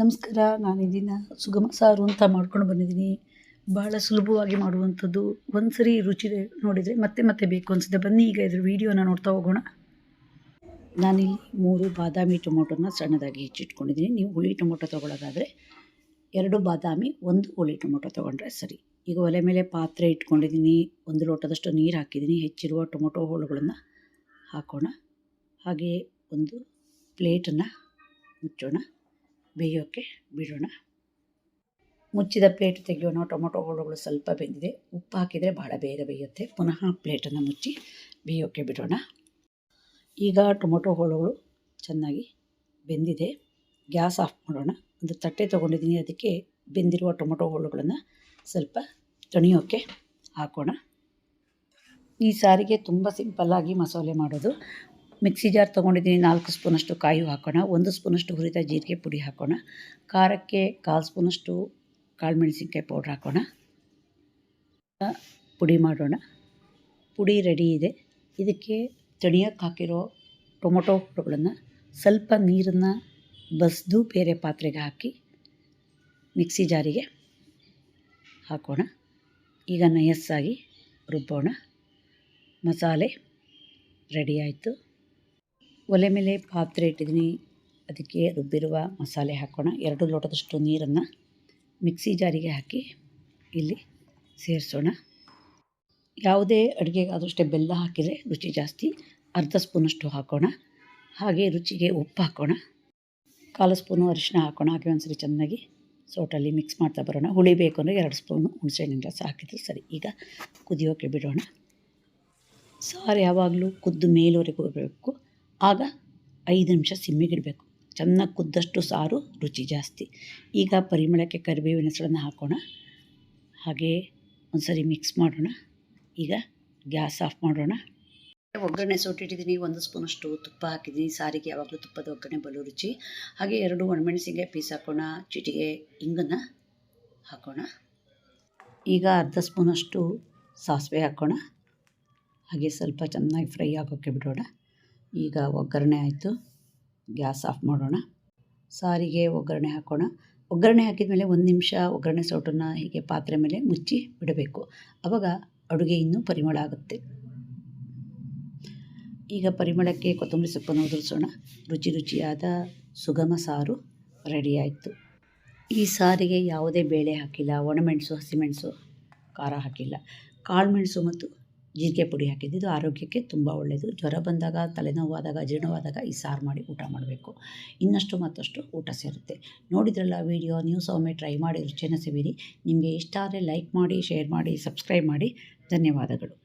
ನಮಸ್ಕಾರ ನಾನು ಇದನ್ನು ಸುಗಮ ಸಾರು ಅಂತ ಮಾಡ್ಕೊಂಡು ಬಂದಿದ್ದೀನಿ. ಭಾಳ ಸುಲಭವಾಗಿ ಮಾಡುವಂಥದ್ದು ಒಂದು ಸರಿ ರುಚಿ ನೋಡಿದರೆ ಮತ್ತೆ ಮತ್ತೆ ಬೇಕು ಅನಿಸುತ್ತೆ. ಬನ್ನಿ ಈಗ ಇದ್ರ ವೀಡಿಯೋನ ನೋಡ್ತಾ ಹೋಗೋಣ. ನಾನಿಲ್ಲಿ ಮೂರು ಬಾದಾಮಿ ಟೊಮೊಟೊನ ಸಣ್ಣದಾಗಿ ಹೆಚ್ಚಿಟ್ಕೊಂಡಿದ್ದೀನಿ. ನೀವು ಹುಳಿ ಟೊಮೊಟೊ ತೊಗೊಳ್ಳೋದಾದರೆ ಎರಡು ಬಾದಾಮಿ, ಒಂದು ಹುಳಿ ಟೊಮೊಟೊ ತೊಗೊಂಡ್ರೆ ಸರಿ. ಈಗ ಒಲೆ ಮೇಲೆ ಪಾತ್ರೆ ಇಟ್ಕೊಂಡಿದ್ದೀನಿ. ಒಂದು ಲೋಟದಷ್ಟು ನೀರು ಹಾಕಿದ್ದೀನಿ. ಹೆಚ್ಚಿರುವ ಟೊಮೊಟೊ ಹೋಳುಗಳನ್ನು ಹಾಕೋಣ. ಹಾಗೆಯೇ ಒಂದು ಪ್ಲೇಟನ್ನು ಮುಚ್ಚೋಣ. ಬೇಯೋಕ್ಕೆ ಬಿಡೋಣ. ಮುಚ್ಚಿದ ಪ್ಲೇಟ್ ತೆಗೆಯೋಣ. ಟೊಮೊಟೊ ಹೋಳುಗಳು ಸ್ವಲ್ಪ ಬೆಂದಿದೆ. ಉಪ್ಪು ಹಾಕಿದರೆ ಭಾಳ ಬೇರೆ ಬೇಯುತ್ತೆ. ಪುನಃ ಪ್ಲೇಟನ್ನು ಮುಚ್ಚಿ ಬೇಯೋಕ್ಕೆ ಬಿಡೋಣ. ಈಗ ಟೊಮೊಟೊ ಹೋಳುಗಳು ಚೆನ್ನಾಗಿ ಬೆಂದಿದೆ. ಗ್ಯಾಸ್ ಆಫ್ ಮಾಡೋಣ. ಒಂದು ತಟ್ಟೆ ತೊಗೊಂಡಿದ್ದೀನಿ. ಅದಕ್ಕೆ ಬೆಂದಿರುವ ಟೊಮೊಟೊ ಹೋಳುಗಳನ್ನು ಸ್ವಲ್ಪ ತಣಿಯೋಕ್ಕೆ ಹಾಕೋಣ. ಈ ಸಾರಿಗೆ ತುಂಬ ಸಿಂಪಲ್ಲಾಗಿ ಮಸಾಲೆ ಮಾಡೋದು. ಮಿಕ್ಸಿ ಜಾರ್ ತೊಗೊಂಡಿದ್ದೀನಿ ನಾಲ್ಕು ಸ್ಪೂನಷ್ಟು ಕಾಯಿ ಹಾಕೋಣ, ಒಂದು ಸ್ಪೂನಷ್ಟು ಹುರಿದ ಜೀರಿಗೆ ಪುಡಿ ಹಾಕೋಣ, ಖಾರಕ್ಕೆ ಕಾಲು ಸ್ಪೂನಷ್ಟು ಕಾಳು ಮೆಣಸಿನ್ಕಾಯಿ ಪೌಡ್ರ್ ಹಾಕೋಣ. ಪುಡಿ ಮಾಡೋಣ. ಪುಡಿ ರೆಡಿ ಇದೆ. ಇದಕ್ಕೆ ತಣಿಯಕ್ಕೆ ಹಾಕಿರೋ ಟೊಮೊಟೊ ಹುಳುಗಳನ್ನು ಸ್ವಲ್ಪ ನೀರನ್ನು ಬಸಿದು ಬೇರೆ ಪಾತ್ರೆಗೆ ಹಾಕಿ ಮಿಕ್ಸಿ ಜಾರಿಗೆ ಹಾಕೋಣ. ಈಗ ನಯಸ್ಸಾಗಿ ರುಬ್ಬೋಣ. ಮಸಾಲೆ ರೆಡಿ ಆಯಿತು. ಒಲೆ ಮೇಲೆ ಪಾತ್ರೆ ಇಟ್ಟಿದ್ದೀನಿ. ಅದಕ್ಕೆ ರುಬ್ಬಿರುವ ಮಸಾಲೆ ಹಾಕೋಣ. ಎರಡು ಲೋಟದಷ್ಟು ನೀರನ್ನು ಮಿಕ್ಸಿ ಜಾರಿಗೆ ಹಾಕಿ ಇಲ್ಲಿ ಸೇರಿಸೋಣ. ಯಾವುದೇ ಅಡುಗೆಗಾದಷ್ಟೇ ಬೆಲ್ಲ ಹಾಕಿದರೆ ರುಚಿ ಜಾಸ್ತಿ. ಅರ್ಧ ಸ್ಪೂನಷ್ಟು ಹಾಕೋಣ. ಹಾಗೆ ರುಚಿಗೆ ಉಪ್ಪು ಹಾಕೋಣ. ಕಾಲು ಸ್ಪೂನು ಅರಿಶಿನ ಹಾಕೋಣ. ಹಾಗೆ ಒಂದ್ಸರಿ ಚೆನ್ನಾಗಿ ಸೋಟಲ್ಲಿ ಮಿಕ್ಸ್ ಮಾಡ್ತಾ ಬರೋಣ. ಹುಳಿ ಬೇಕು ಅಂದರೆ ಎರಡು ಸ್ಪೂನು ಹುಣಸೆಹಣ್ಣಿನ ರಸ ಹಾಕಿದರೆ ಸರಿ. ಈಗ ಕುದಿಯೋಕೆ ಬಿಡೋಣ. ಸಾರು ಯಾವಾಗಲೂ ಕುದ್ದು ಮೇಲುವರೆಗೂ ಬರಬೇಕು ಆಗ ಐದು ನಿಮಿಷ ಸಿಮ್ಮಿಗಿಡಬೇಕು ಚೆನ್ನಾಗಿ ಕುದ್ದಷ್ಟು ಸಾರು, ರುಚಿ ಜಾಸ್ತಿ. ಈಗ ಪರಿಮಳಕ್ಕೆ ಕರಿಬೇವಿನ ಹೆಸರನ್ನು ಹಾಕೋಣ. ಹಾಗೆ ಒಂದು ಸರಿ ಮಿಕ್ಸ್ ಮಾಡೋಣ. ಈಗ ಗ್ಯಾಸ್ ಆಫ್ ಮಾಡೋಣ. ಒಗ್ಗರಣೆ ಸೋಟಿಟ್ಟಿದ್ದೀನಿ. ಒಂದು ಸ್ಪೂನಷ್ಟು ತುಪ್ಪ ಹಾಕಿದ್ದೀನಿ. ಸಾರಿಗೆ ಯಾವಾಗಲೂ ತುಪ್ಪದ ಒಗ್ಗರಣೆ ಬಲು ರುಚಿ. ಹಾಗೆ ಎರಡು ಒಣಮೆಣಸಿಗೆ ಪೀಸ್ ಹಾಕೋಣ. ಚಿಟಿಗೆ ಇಂಗನ್ನು ಹಾಕೋಣ. ಈಗ ಅರ್ಧ ಸ್ಪೂನಷ್ಟು ಸಾಸಿವೆ ಹಾಕೋಣ. ಹಾಗೆ ಸ್ವಲ್ಪ ಚೆನ್ನಾಗಿ ಫ್ರೈ ಆಗೋಕ್ಕೆ ಬಿಡೋಣ. ಈಗ ಒಗ್ಗರಣೆ ಆಯಿತು. ಗ್ಯಾಸ್ ಆಫ್ ಮಾಡೋಣ. ಸಾರಿಗೆ ಒಗ್ಗರಣೆ ಹಾಕೋಣ. ಒಗ್ಗರಣೆ ಹಾಕಿದ ಮೇಲೆ ಒಂದು ನಿಮಿಷ ಒಗ್ಗರಣೆ ಸೌಟನ್ನು ಹೀಗೆ ಪಾತ್ರೆ ಮೇಲೆ ಮುಚ್ಚಿ ಬಿಡಬೇಕು. ಆವಾಗ ಅಡುಗೆ ಇನ್ನೂ ಪರಿಮಳ ಆಗುತ್ತೆ. ಈಗ ಪರಿಮಳಕ್ಕೆ ಕೊತ್ತಂಬರಿ ಸೊಪ್ಪನ್ನು ಉದುರಿಸೋಣ. ರುಚಿ ರುಚಿಯಾದ ಸುಗಮ ಸಾರು ರೆಡಿ ಆಯಿತು. ಈ ಸಾರಿಗೆ ಯಾವುದೇ ಬೇಳೆ ಹಾಕಿಲ್ಲ, ಒಣಮೆಣಸು, ಹಸಿಮೆಣಸು, ಖಾರ ಹಾಕಿಲ್ಲ. ಕಾಳುಮೆಣಸು ಮತ್ತು ಜೀರಿಗೆ ಪುಡಿ ಹಾಕಿದ್ದು. ಇದು ಆರೋಗ್ಯಕ್ಕೆ ತುಂಬ ಒಳ್ಳೆಯದು ಜ್ವರ ಬಂದಾಗ, ತಲೆನೋವಾದಾಗ, ಜೀರ್ಣವಾದಾಗ ಈ ಸಾರು ಮಾಡಿ ಊಟ ಮಾಡಬೇಕು. ಇನ್ನಷ್ಟು ಮತ್ತಷ್ಟು ಊಟ ಸೇರುತ್ತೆ. ನೋಡಿದ್ರಲ್ಲ ವೀಡಿಯೋ, ನೀವು ಒಮ್ಮೆ ಟ್ರೈ ಮಾಡಿ ರುಚಿಯನ್ನು ಸವಿರಿ. ನಿಮಗೆ ಇಷ್ಟ ಆದರೆ ಲೈಕ್ ಮಾಡಿ, ಶೇರ್ ಮಾಡಿ, ಸಬ್ಸ್ಕ್ರೈಬ್ ಮಾಡಿ. ಧನ್ಯವಾದಗಳು.